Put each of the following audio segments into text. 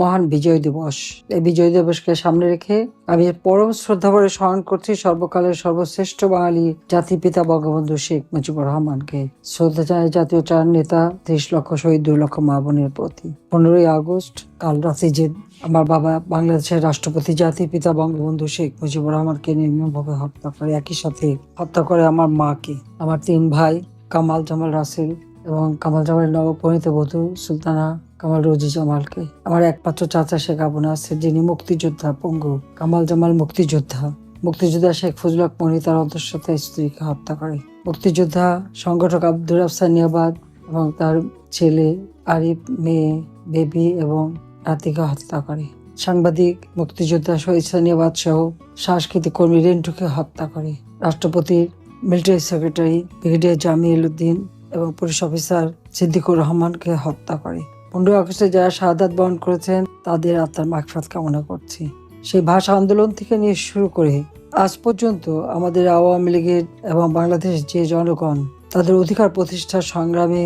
মহান বিজয় দিবস। এই বিজয় দিবসকে সামনে রেখে আমি পরম শ্রদ্ধা ভরে স্মরণ করছি সর্বকালের সর্বশ্রেষ্ঠ বাঙালি জাতিপিতা বঙ্গবন্ধু শেখ মুজিবুর রহমানকে। শ্রদ্ধা জানাই জাতীয় চার নেতা, ত্রিশ লক্ষ শহীদ, দুই লক্ষ মা বোনের প্রতি। পনেরোই আগস্ট, কাল রাতে যে আমার বাবা বাংলাদেশের রাষ্ট্রপতি জাতির পিতা বঙ্গবন্ধু শেখ মুজিবুর রহমানকে নির্মমভাবে হত্যা করে, একই সাথে হত্যা করে আমার মাকে, আমার তিন ভাই কামাল জামাল রাসেল এবং কামাল জামালের নবপরিণীত বধূ সুলতানা কামাল রোজি জামালকে। আমার একমাত্র চাচা শেখ আবু নাসের, যিনি মুক্তিযোদ্ধা, পঙ্গু। কামাল জামাল মুক্তিযোদ্ধা। মুক্তিযোদ্ধা শেখ ফজল মনি তার অন্তঃসত্ত্বা স্ত্রীকে হত্যা করে। মুক্তিযোদ্ধা সংগঠক আব্দুর আফসান নিয়াবাদ এবং তার ছেলে আরিফ, মেয়ে, বেবি এবং নাতিকে হত্যা করে। সাংবাদিক, মুক্তিযোদ্ধা শহীদ সানিয়াবাদ সহ সাংস্কৃতিক কর্মী রেন্টুকে হত্যা করে। রাষ্ট্রপতির military secretary brigadier Jamil Uddin এবং পুলিশ অফিসার সিদ্দিকুর রহমানকে হত্যা করে। পনেরোই আগস্টে যারা শাহাদাত বরণ করেছেন, তাদের আত্মার মাগফাত কামনা করছি। সেই ভাষা আন্দোলন থেকে নিয়ে শুরু করে আজ পর্যন্ত আমাদের আওয়ামী লীগের এবং বাংলাদেশের যে জনগণ তাদের অধিকার প্রতিষ্ঠার সংগ্রামে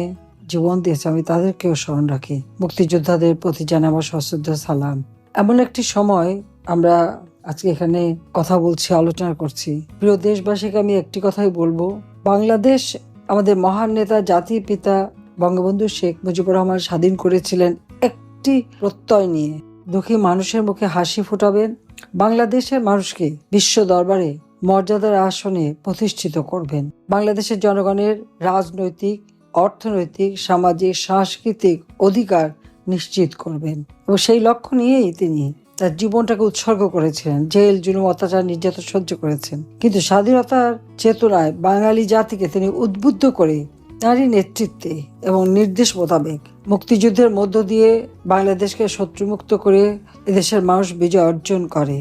জীবন দিয়েছে, আমি তাদেরকেও স্মরণ রাখি। মুক্তিযোদ্ধাদের প্রতি জানাই আমার সশ্রদ্ধ সালাম। এমন একটি সময় আমরা আজকে এখানে কথা বলছি, আলোচনা করছি। প্রিয় দেশবাসীকে আমি একটি কথাই বলব, বাংলাদেশ আমাদের মহান নেতা, জাতির পিতা বঙ্গবন্ধু শেখ মুজিবুর রহমান স্বাধীন করেছিলেন একটি প্রত্যয় নিয়ে। দুঃখী মানুষের মুখে হাসি ফোটাবেন বাংলাদেশের মানুষকে বিশ্ব দরবারে মর্যাদার আসনে প্রতিষ্ঠিত করবেন। বাংলাদেশের জনগণের রাজনৈতিক, অর্থনৈতিক, সামাজিক, সাংস্কৃতিক অধিকার নিশ্চিত করবেন। এবং সেই লক্ষ্য নিয়েই তিনি তার জীবনটাকে উৎসর্গ করেছিলেন জেল, জুলুম, অত্যাচার, নির্যাতন সহ্য করেছেন। কিন্তু স্বাধীনতার চেতনায় বাঙালি জাতিকে তিনি উদ্বুদ্ধ করে তারই নেতৃত্বে এবং নির্দেশ মোতাবেক মুক্তিযুদ্ধের মধ্য দিয়ে বাংলাদেশকে শত্রুমুক্ত করে এদেশের মানুষ বিজয় অর্জন করে।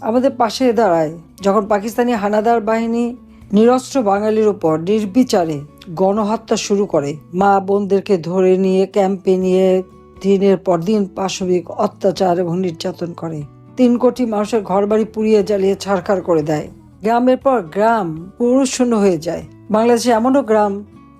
আমাদের পাশে দাঁড়ায় যখন পাকিস্তানি হানাদার বাহিনী নিরস্ত্র বাঙালির উপর নির্বিচারে গণহত্যা শুরু করে, মা বোনদেরকে ধরে নিয়ে ক্যাম্পে নিয়ে দিনের পর দিন পাশবিক অত্যাচার এবং নির্যাতন করে। তিন কোটি মানুষের ঘরবাড়ি পুড়িয়ে জ্বালিয়ে ছাড়খার করে দেয়। গ্রামের পর গ্রাম পুরুষ শূন্য হয়ে যায়। বাংলাদেশে এমনও গ্রাম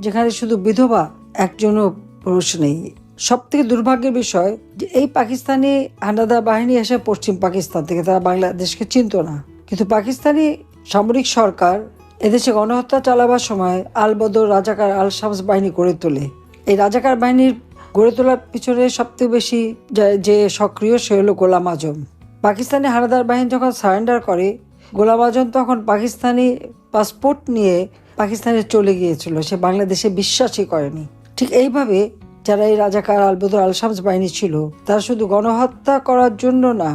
যেখানে শুধু বিধবা একজনও পুরুষ নেই। সব থেকে দুর্ভাগ্যের বিষয় যে এই পাকিস্তানি হানাদার বাহিনী এসে পশ্চিম পাকিস্তান থেকে, তারা বাংলাদেশকে চিনত না। কিন্তু পাকিস্তানি সামরিক সরকার এদেশে গণহত্যা চালাবার সময় আলবদর রাজাকার আল শামস বাহিনী গড়ে তোলে। এই রাজাকার বাহিনীর গড়ে তোলার পিছনে সবথেকে বেশি যে- সক্রিয় সে হলো গোলাম আজম। পাকিস্তানি হানাদার বাহিনী যখন সারেন্ডার করে, গোলাম আজম তখন পাকিস্তানি পাসপোর্ট নিয়ে পাকিস্তানে চলে গিয়েছিল, সে বাংলাদেশে বিশ্বাসই করেনি। ঠিক এইভাবে যারা এই রাজাকার আলবদর আল শামস বাহিনী ছিল, তারা শুধু গণহত্যা করার জন্য না,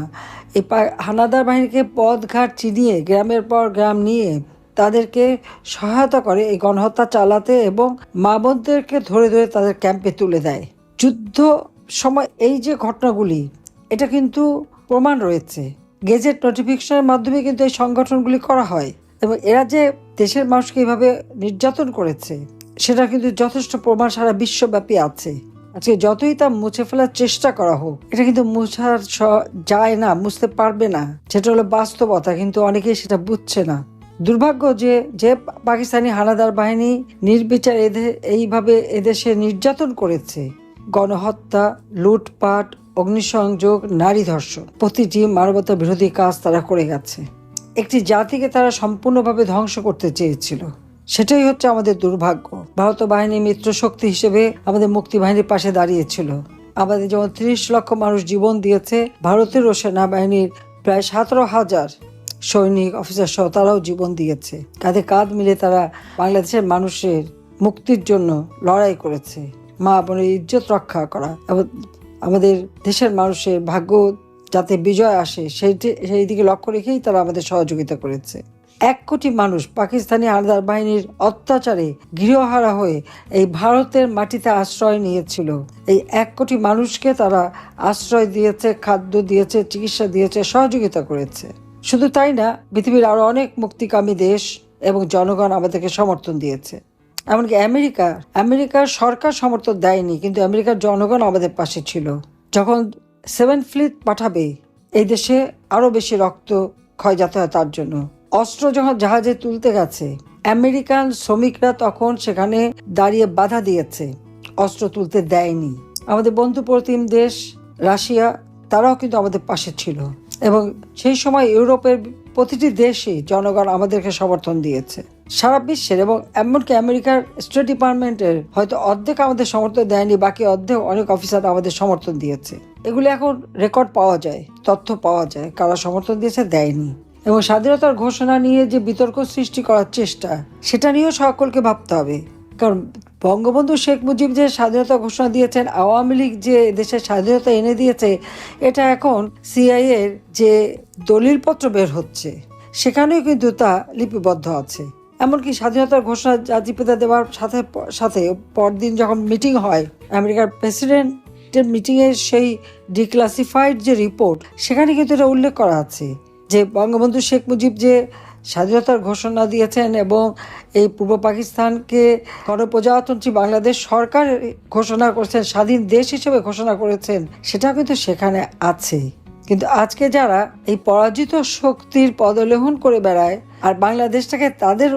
এই হানাদার বাহিনীকে পথঘাট চিনিয়ে গ্রামের পর গ্রাম নিয়ে তাদেরকে সহায়তা করে এই গণহত্যা চালাতে এবং মা বোনদেরকে ধরে ধরে তাদের ক্যাম্পে তুলে দেয়। যুদ্ধ সময় এই যে ঘটনাগুলি, এটা কিন্তু প্রমাণ রয়েছে। গেজেট নোটিফিকেশনের মাধ্যমে কিন্তু এই সংগঠনগুলি করা হয়। এবং এরা যে দেশের মানুষকে এইভাবে নির্যাতন করেছে, সেটা কিন্তু যথেষ্ট প্রমাণ সারা বিশ্বব্যাপী আছে। আজকে যতই তা মুছে ফেলার চেষ্টা করা হোক, এটা কিন্তু মুছার যায় না, মুছতে পারবে না। সেটা হলো বাস্তবতা, কিন্তু অনেকেই সেটা বুঝছে না। দুর্ভাগ্য যে যে পাকিস্তানি হানাদার বাহিনী নির্বিচার এদের এইভাবে এদেশে নির্যাতন করেছে। গণহত্যা, লুটপাট, অগ্নিসংযোগ, নারী ধর্ষণ, প্রতিটি মানবতা বিরোধী কাজ তারা করে গেছে। একটি জাতিকে তারা সম্পূর্ণভাবে ধ্বংস করতে চেয়েছিল। সেটাই হচ্ছে আমাদের দুর্ভাগ্য। ভারত বাহিনী মিত্র শক্তি হিসেবে আমাদের মুক্তি বাহিনীর পাশে দাঁড়িয়েছিল। আমাদের যেমন ত্রিশ লক্ষ মানুষ জীবন দিয়েছে ভারতেরও সেনাবাহিনীর প্রায় সতেরো হাজার সৈনিক অফিসার সহ তারাও জীবন দিয়েছে। কাঁধে কাঁধ মিলে তারা বাংলাদেশের মানুষের মুক্তির জন্য লড়াই করেছে। মা বোনের ইজ্জত রক্ষা করা এবং আমাদের দেশের মানুষের ভাগ্য যাতে বিজয় আসে সেইটি সেই দিকে লক্ষ্য রেখেই তারা আমাদের সহযোগিতা করেছে। এক কোটি মানুষ পাকিস্তানি হানাদার বাহিনীর অত্যাচারে গৃহহারা হয়ে এই ভারতের মাটিতে আশ্রয় নিয়েছিল। এই এক কোটি মানুষকে তারা আশ্রয় দিয়েছে, খাদ্য দিয়েছে, চিকিৎসা দিয়েছে, সহযোগিতা করেছে। শুধু তাই না, পৃথিবীর আরও অনেক মুক্তিকামী দেশ এবং জনগণ আমাদেরকে সমর্থন দিয়েছে। এমনকি আমেরিকা আমেরিকার সরকার সমর্থন দেয়নি, কিন্তু আমেরিকার জনগণ আমাদের পাশে ছিল। যখন সেভেন ফ্লিট পাঠাবে। এই দেশে আরও বেশি রক্ত ক্ষয় যাতে হয় তার জন্য। অস্ত্র যখন জাহাজে তুলতে গেছে, আমেরিকান শ্রমিকরা তখন সেখানে দাঁড়িয়ে বাধা দিয়েছে। অস্ত্র তুলতে দেয়নি। আমাদের বন্ধু প্রতিম দেশ রাশিয়া, তারাও কিন্তু আমাদের পাশে ছিল। এবং সেই সময় ইউরোপের প্রতিটি দেশই জনগণ আমাদেরকে সমর্থন দিয়েছে। সারা বিশ্বের এবং এমনকি আমেরিকার স্টেট ডিপার্টমেন্টের হয়তো অর্ধেক আমাদের সমর্থন দেয়নি, বাকি অর্ধেক অনেক অফিসার আমাদের সমর্থন দিয়েছে। এগুলি এখন রেকর্ড পাওয়া যায়, তথ্য পাওয়া যায়, কারা সমর্থন দিয়েছে দেয়নি। এবং স্বাধীনতার ঘোষণা নিয়ে যে বিতর্ক সৃষ্টি করার চেষ্টা, সেটা নিয়েও সকলকে ভাবতে হবে। কারণ বঙ্গবন্ধু শেখ মুজিব যে স্বাধীনতা ঘোষণা দিয়েছেন, আওয়ামী লীগ যে দেশের স্বাধীনতা এনে দিয়েছে, এটা এখন সিআইএর যে দলিলপত্র বের হচ্ছে, সেখানেও কিন্তু তা লিপিবদ্ধ আছে। এমনকি স্বাধীনতার ঘোষণা জাতিপিতা দেওয়ার সাথে সাথে পরদিন যখন মিটিং হয়, আমেরিকার প্রেসিডেন্টের মিটিংয়ের সেই ডিক্লাসিফাইড যে রিপোর্ট সেখানে কিন্তু এটা উল্লেখ করা আছে যে বঙ্গবন্ধু শেখ মুজিব যে স্বাধীনতার ঘোষণা দিয়েছেন এবং এই পূর্ব পাকিস্তানকে গণপ্রজাতন্ত্রী বাংলাদেশ সরকার ঘোষণা করেছেন, স্বাধীন দেশ হিসেবে ঘোষণা করেছেন সেটা কিন্তু সেখানে আছে। কিন্তু আজকে যারা এই পরাজিত শক্তির পদলেহন করে বেড়ায় আর বাংলাদেশটাকে তাদের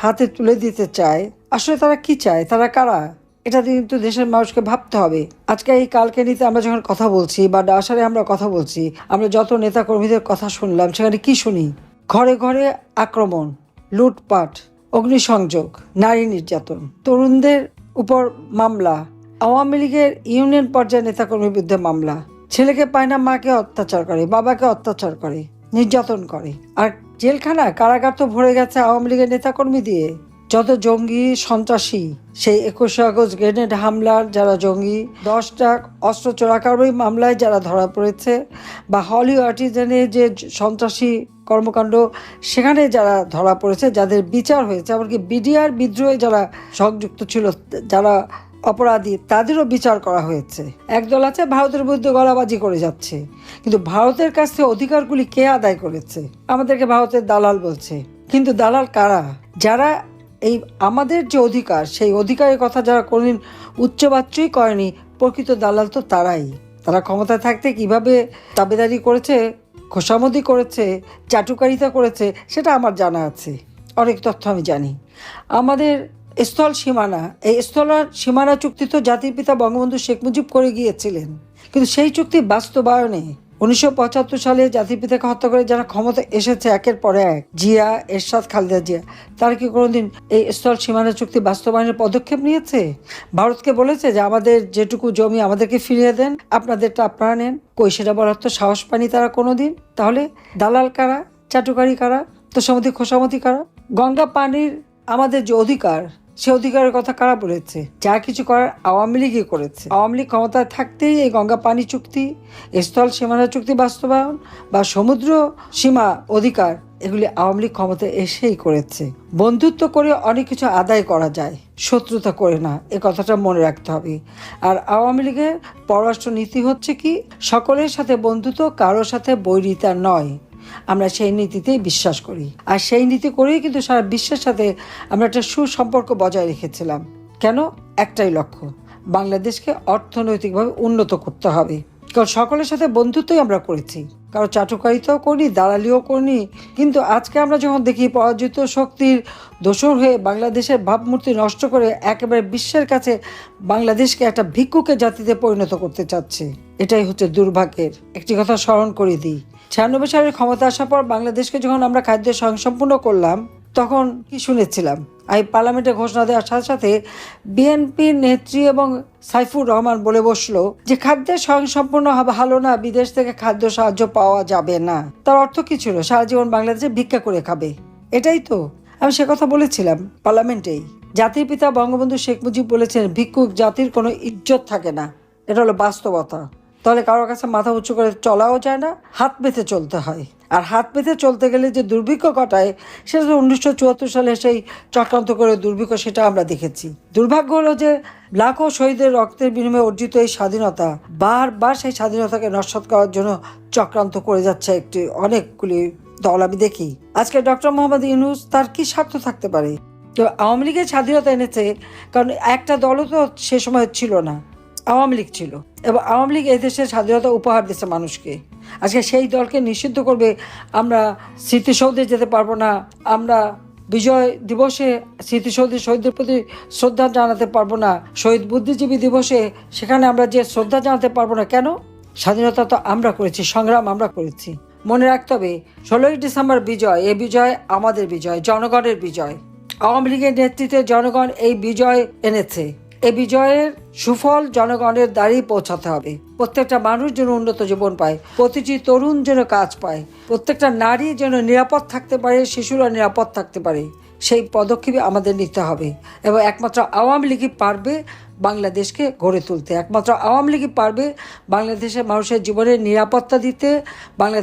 হাতে তুলে দিতে চায়, আসলে তারা কি চায়? তারা কারা? এটা কিন্তু দেশের মানুষকে ভাবতে হবে। আজকে এই কালকে নিতে আমরা যখন কথা বলছি বা ডাসারে আমরা কথা বলছি, আমরা যত নেতা কর্মীদের কথা শুনলাম, সেখানে কি শুনি? ঘরে ঘরে আক্রমণ, লুটপাট, অগ্নিসংযোগ, নারী নির্যাতন, তরুণদের উপর মামলা, আওয়ামী লীগের ইউনিয়ন পর্যায়ে নেতাকর্মীর বিরুদ্ধে মামলা, ছেলেকে পায় না, মাকে অত্যাচার করে, বাবাকে অত্যাচার করে, নির্যাতন করে। আর জেলখানা কারাগার তো ভরে গেছে আওয়ামী লীগের নেতাকর্মী দিয়ে। যত জঙ্গি সন্ত্রাসী, সেই একুশে আগস্ট গ্রেনেড হামলার যারা জঙ্গি, দশটা অস্ত্র চোরাকারবারি মামলায় যারা ধরা পড়েছে বা হলি আর্টিজেনে যে সন্ত্রাসী কর্মকাণ্ড, সেখানে যারা ধরা পড়েছে, যাদের বিচার হয়েছে, এমনকি বিডিআর বিদ্রোহে যারা সংযুক্ত ছিল, যারা অপরাধী, তাদেরও বিচার করা হয়েছে। একদল আছে, ভারতের বিরুদ্ধে গলাবাজি করে যাচ্ছে। কিন্তু ভারতের কাছ থেকে অধিকারগুলি কে আদায় করেছে? আমাদেরকে ভারতের দালাল বলছে। কিন্তু দালাল কারা? যারা এই আমাদের যে অধিকার, সেই অধিকারের কথা যারা কোনোদিন উচ্চবাচ্যই করেনি, প্রকৃত দালাল তো তারাই। তারা ক্ষমতায় থাকতে কীভাবে দাবিদারি করেছে, খোসামদি করেছে, চাটুকারিতা করেছে, সেটা আমার জানা আছে। অনেক তথ্য আমি জানি। আমাদের স্থল সীমানা, এই স্থল সীমানা চুক্তি তো জাতির পিতা বঙ্গবন্ধু শেখ মুজিব করে গিয়েছিলেন। কিন্তু সেই চুক্তি বাস্তবায়নে উনিশশো পঁচাত্তর সালে জাতির পিতাকে হত্যা করে যারা ক্ষমতা এসেছে একের পর এক, জিয়া, এরশাদ, খালেদা জিয়া, তারা কি কোনোদিন এই স্থল সীমানা চুক্তি বাস্তবায়নের পদক্ষেপ নিয়েছে? ভারতকে বলেছে যে আমাদের যেটুকু জমি আমাদেরকে ফিরিয়ে দেন, আপনাদেরটা আপনারা নেন। কই সেটা বলার তো সাহস পানি তারা কোনোদিন। তাহলে দালাল কারা, চাটুকারি কারা তো তোষামতি, খোসামতি কারা? গঙ্গা পানির আমাদের যে অধিকার সে অধিকারের কথা কারা বলেছে? যা কিছু করার আওয়ামী লীগই করেছে। আওয়ামী লীগ ক্ষমতায় থাকতেই এই গঙ্গা পানি চুক্তি, স্থল সীমানা চুক্তি বাস্তবায়ন বা সমুদ্র সীমা অধিকার, এগুলি আওয়ামী লীগ ক্ষমতায় এসেই করেছে। বন্ধুত্ব করে অনেক কিছু আদায় করা যায়। শত্রুতা করে না, এ কথাটা মনে রাখতে হবে। আর আওয়ামী লীগের পররাষ্ট্র নীতি হচ্ছে কি? সকলের সাথে বন্ধুত্ব, কারোর সাথে বৈরিতা নয়। আমরা সেই নীতিতেই বিশ্বাস করি। আর সেই নীতি করেই কিন্তু সারা বিশ্বের সাথে আমরা একটা সুসম্পর্ক বজায় রেখেছিলাম। কেন? একটাই লক্ষ্য, বাংলাদেশকে অর্থনৈতিকভাবে উন্নত করতে হবে। কারণ সকলের সাথে বন্ধুত্বই আমরা করেছি। কারও চাটুকারিতাও করি দালালিও করিনি। কিন্তু আজকে আমরা যখন দেখি পরাজিত শক্তির দোষর হয়ে বাংলাদেশের ভাবমূর্তি নষ্ট করে একেবারে বিশ্বের কাছে বাংলাদেশকে একটা ভিক্ষুকে জাতিতে পরিণত করতে চাচ্ছে, এটাই হচ্ছে দুর্ভাগ্যের। একটি কথা স্মরণ করে দিই ছিয়ানব্বই সালের ক্ষমতা আসার পর বাংলাদেশকে যখন আমরা খাদ্য স্বয়ংসম্পূর্ণ করলাম, তখন কি শুনেছিলাম? আমি পার্লামেন্টে ঘোষণা দেওয়ার সাথে সাথে বিএনপির নেত্রী এবং সাইফুর রহমান বলে বসল যে খাদ্যের স্বয়ংসম্পূর্ণ হবে ভালো না, বিদেশ থেকে খাদ্য সাহায্য পাওয়া যাবে না। তার অর্থ কি ছিল? সারা জীবন বাংলাদেশে ভিক্ষা করে খাবে। এটাই তো। আমি সে কথা বলেছিলাম পার্লামেন্টেই। জাতির পিতা বঙ্গবন্ধু শেখ মুজিব বলেছেন, ভিক্ষুক জাতির কোনো ইজ্জত থাকে না। এটা হলো বাস্তবতা। তাহলে কারোর কাছে মাথা উঁচু করে চলাও যায় না, হাত পেতে চলতে হয়। আর হাত পেতে চলতে গেলে যে দুর্ভিক্ষ ঘটায়, সেটা উনিশশো চুয়াত্তর সালে সেই চক্রান্ত করে দুর্ভিক্ষ, সেটা আমরা দেখেছি। দুর্ভাগ্য হলো যে লাখো শহীদের রক্তের বিনিময়ে অর্জিত এই স্বাধীনতা বারবার সেই স্বাধীনতাকে নস্বাত করার জন্য চক্রান্ত করে যাচ্ছে একটি অনেকগুলি দল, আমি দেখি। আজকে ডক্টর মোহাম্মদ ইউনুস তার কি স্বার্থ থাকতে পারে? তো আওয়ামী লীগের স্বাধীনতা এনেছে, কারণ একটা দলও তো সে সময় ছিল না। আওয়ামী লীগ ছিল। এবং আওয়ামী লীগ এই দেশের স্বাধীনতা উপহার দিচ্ছে মানুষকে। আজকে সেই দলকে নিষিদ্ধ করবে, আমরা স্মৃতিসৌধে যেতে পারব না। আমরা বিজয় দিবসে স্মৃতিসৌধে শহীদদের প্রতি শ্রদ্ধা জানাতে পারব না। শহীদ বুদ্ধিজীবী দিবসে সেখানে আমরা যে শ্রদ্ধা জানাতে পারব না কেন? স্বাধীনতা তো আমরা করেছি, সংগ্রাম আমরা করেছি। মনে রাখতে হবে, ষোলোই ডিসেম্বর বিজয়, এ বিজয় আমাদের বিজয়, জনগণের বিজয়। আওয়ামী লীগের নেতৃত্বে জনগণ এই বিজয় এনেছে। এই বিজয়ের সুফল জনগণের দ্বারেই পৌঁছাতে হবে। প্রত্যেকটা মানুষ যেন উন্নত জীবন পায়, প্রতিটি তরুণ যেন কাজ পায়, প্রত্যেকটা নারী যেন নিরাপদ থাকতে পারে, শিশুরা নিরাপদ থাকতে পারে, সেই পদক্ষেপ আমাদের নিতে হবে। এবং একমাত্র আওয়ামী লীগই পারবে বাংলাদেশকে গড়ে তুলতে। একমাত্র আওয়ামী লীগই পারবে বাংলাদেশের মানুষের জীবনের নিরাপত্তা দিতে বাংলা